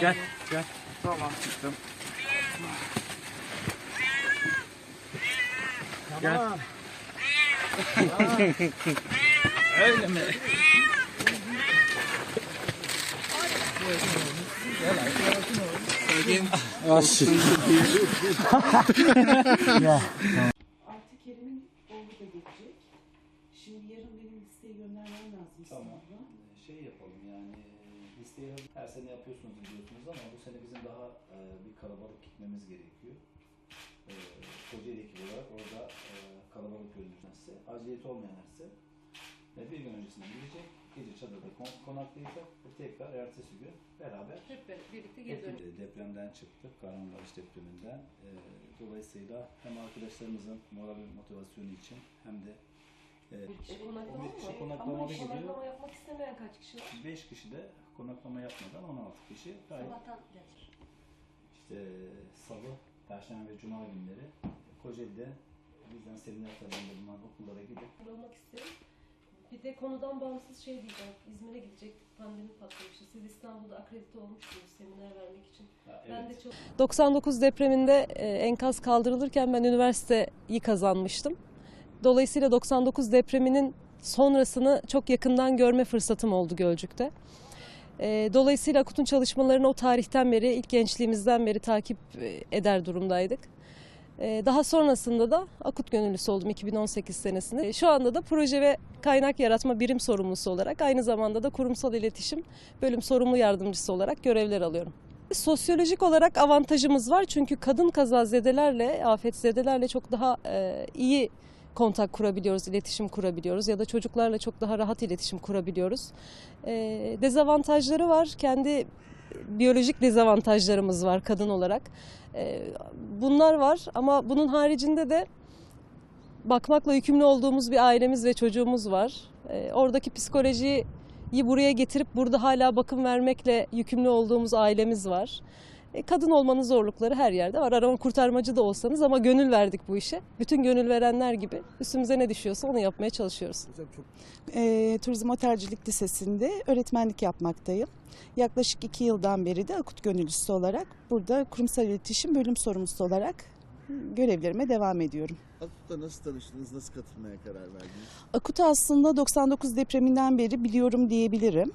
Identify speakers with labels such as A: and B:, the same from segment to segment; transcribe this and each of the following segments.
A: Gel, gel.
B: Tamam çıktım. Gel.
A: Öyle mi? Sakin. ya.
C: Artık Kerim'in oğlu da gelecek. Şimdi yarın benim listeyi göndermem lazım
D: Tamam.
C: İstanbul'a.
D: Ee, Şey yapalım yani e, listeyi hazır- her sene yapıyorsunuz biliyorsunuz ama bu sene bizim daha e, bir kalabalık gitmemiz gerekiyor. E, Kocaeli ekibi olarak orada e, kalabalık görünürse, aciliyeti olmayan herse e, bir gün öncesinden gidecek, gece çadırda kon- konaklayacak ve tekrar ertesi gün beraber
E: Hep birlikte geri dönüyoruz.
D: e, depremden çıktık, Kahramanmaraş depreminden. E, dolayısıyla hem arkadaşlarımızın moral ve motivasyonu için hem de e,
E: kişi konaklama
D: bir kişi
E: mı?
D: konaklama
E: Ama
D: gidiyor.
E: konaklama yapmak istemeyen kaç kişi var?
D: 5 kişi de konaklama yapmadan 16 kişi gayet
E: Sabahtan gelir.
D: işte salı, perşembe ve cuma günleri Kocaeli'de bizden seminer tabanında bulunan okullara gidip
E: olmak isterim. Bir de konudan bağımsız şey diyeceğim. İzmir'e gidecektik. Pandemi patlamıştı. Siz İstanbul'da akredite olmuştunuz seminer vermek için.
D: ha,
E: Ben
D: evet,
E: de çok
F: 99 depreminde e, enkaz kaldırılırken ben üniversiteyi kazanmıştım. Dolayısıyla 99 depreminin sonrasını çok yakından görme fırsatım oldu Gölcük'te. E, Dolayısıyla Akut'un çalışmalarını o tarihten beri, ilk gençliğimizden beri takip e, eder durumdaydık. E, Daha sonrasında da Akut gönüllüsü oldum 2018 senesinde. E, Şu anda da proje ve kaynak yaratma birim sorumlusu olarak aynı zamanda da kurumsal iletişim bölüm sorumlu yardımcısı olarak görevler alıyorum. Sosyolojik olarak avantajımız var çünkü kadın kazazedelerle, afetzedelerle çok daha e, iyi kontak kurabiliyoruz, iletişim kurabiliyoruz ya da çocuklarla çok daha rahat iletişim kurabiliyoruz. E, dezavantajları var, kendi biyolojik dezavantajlarımız var kadın olarak. E, bunlar var ama bunun haricinde de bakmakla yükümlü olduğumuz bir ailemiz ve çocuğumuz var. E, oradaki psikolojiyi yi buraya getirip burada hala bakım vermekle yükümlü olduğumuz ailemiz var. E, kadın olmanın zorlukları her yerde var. Arama kurtarmacı da olsanız ama gönül verdik bu işe. Bütün gönül verenler gibi üstümüze ne düşüyorsa onu yapmaya çalışıyoruz.
A: Hocam çok
C: Ee, Turizm Otelcilik Lisesi'nde öğretmenlik yapmaktayım. Yaklaşık iki yıldan beri de Akut Gönüllüsü olarak burada kurumsal iletişim bölüm sorumlusu olarak görevlerime devam ediyorum.
A: Akut'la nasıl tanıştınız, nasıl katılmaya karar verdiniz?
C: Akut aslında 99 depreminden beri biliyorum diyebilirim.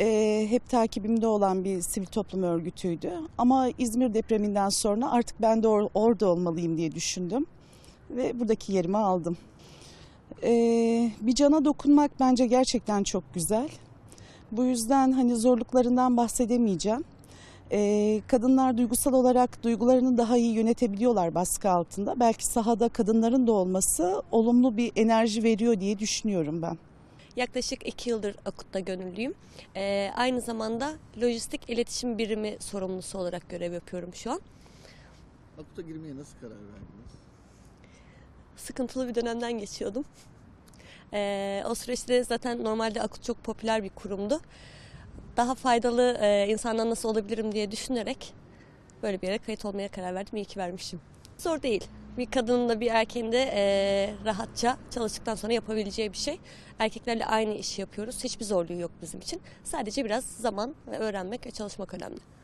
C: Ee, hep takibimde olan bir sivil toplum örgütüydü. Ama İzmir depreminden sonra artık ben de or- orada olmalıyım diye düşündüm. Ve buradaki yerimi aldım. Ee, bir cana dokunmak bence gerçekten çok güzel. Bu yüzden hani zorluklarından bahsedemeyeceğim. Ee, kadınlar duygusal olarak duygularını daha iyi yönetebiliyorlar baskı altında. Belki sahada kadınların da olması olumlu bir enerji veriyor diye düşünüyorum ben.
G: Yaklaşık iki yıldır Akut'ta gönüllüyüm. Ee, aynı zamanda lojistik iletişim birimi sorumlusu olarak görev yapıyorum şu an.
A: Akut'a girmeye nasıl karar verdiniz?
G: Sıkıntılı bir dönemden geçiyordum. Ee, o süreçte zaten normalde Akut çok popüler bir kurumdu. Daha faydalı e, insandan nasıl olabilirim diye düşünerek böyle bir yere kayıt olmaya karar verdim. İyi ki vermişim. Zor değil. Bir kadının da bir erkeğin de e, rahatça çalıştıktan sonra yapabileceği bir şey. Erkeklerle aynı işi yapıyoruz. Hiçbir zorluğu yok bizim için. Sadece biraz zaman ve öğrenmek ve çalışmak önemli.